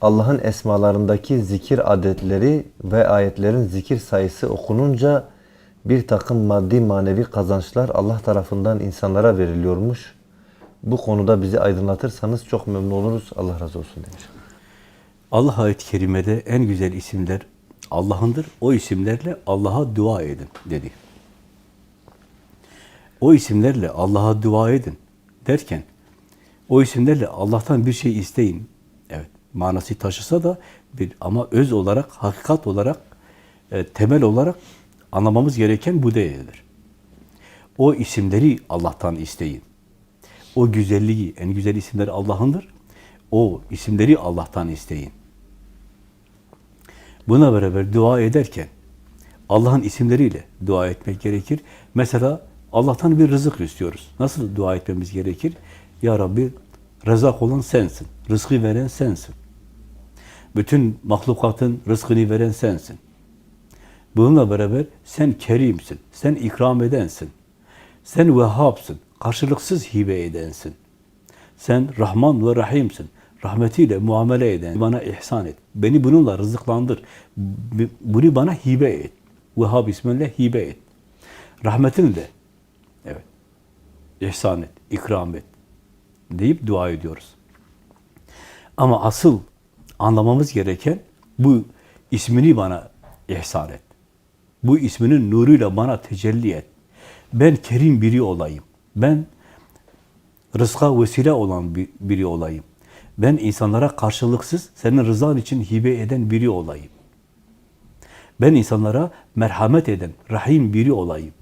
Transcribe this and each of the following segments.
Allah'ın esmalarındaki zikir adetleri ve ayetlerin zikir sayısı okununca bir takım maddi manevi kazançlar Allah tarafından insanlara veriliyormuş. Bu konuda bizi aydınlatırsanız çok memnun oluruz. Allah razı olsun demiş. Allah ayet-i kerimede en güzel isimler Allah'ındır. O isimlerle Allah'a dua edin dedi. O isimlerle Allah'a dua edin derken o isimlerle Allah'tan bir şey isteyin. Evet, manası taşısa da bir ama öz olarak, hakikat olarak, e, temel olarak anlamamız gereken bu değildir. O isimleri Allah'tan isteyin. O güzelliği, en güzel isimler Allah'ındır. O isimleri Allah'tan isteyin. Buna beraber dua ederken Allah'ın isimleriyle dua etmek gerekir. Mesela Allah'tan bir rızık istiyoruz. Nasıl dua etmemiz gerekir? Ya Rabbi rızak olan sensin. Rızkı veren sensin. Bütün mahlukatın rızkını veren sensin. Bununla beraber sen kerimsin. Sen ikram edensin. Sen vehhabsın. Karşılıksız hibe edensin. Sen Rahman ve Rahim'sin. Rahmetiyle muamele eden, bana ihsan et. Beni bununla rızıklandır. Bunu bana hibe et. Vehhab isminle hibe et. Rahmetinle evet. ihsan et, ikram et deyip dua ediyoruz. Ama asıl anlamamız gereken bu ismini bana ihsan et. Bu isminin nuruyla bana tecelli et. Ben kerim biri olayım. Ben rızka vesile olan bir- biri olayım. Ben insanlara karşılıksız senin rızan için hibe eden biri olayım. Ben insanlara merhamet eden, rahim biri olayım.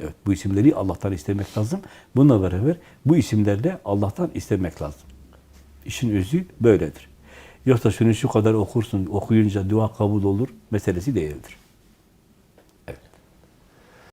Evet, bu isimleri Allah'tan istemek lazım. Bununla beraber bu isimlerle Allah'tan istemek lazım. İşin özü böyledir. Yoksa şunu şu kadar okursun, okuyunca dua kabul olur meselesi değildir.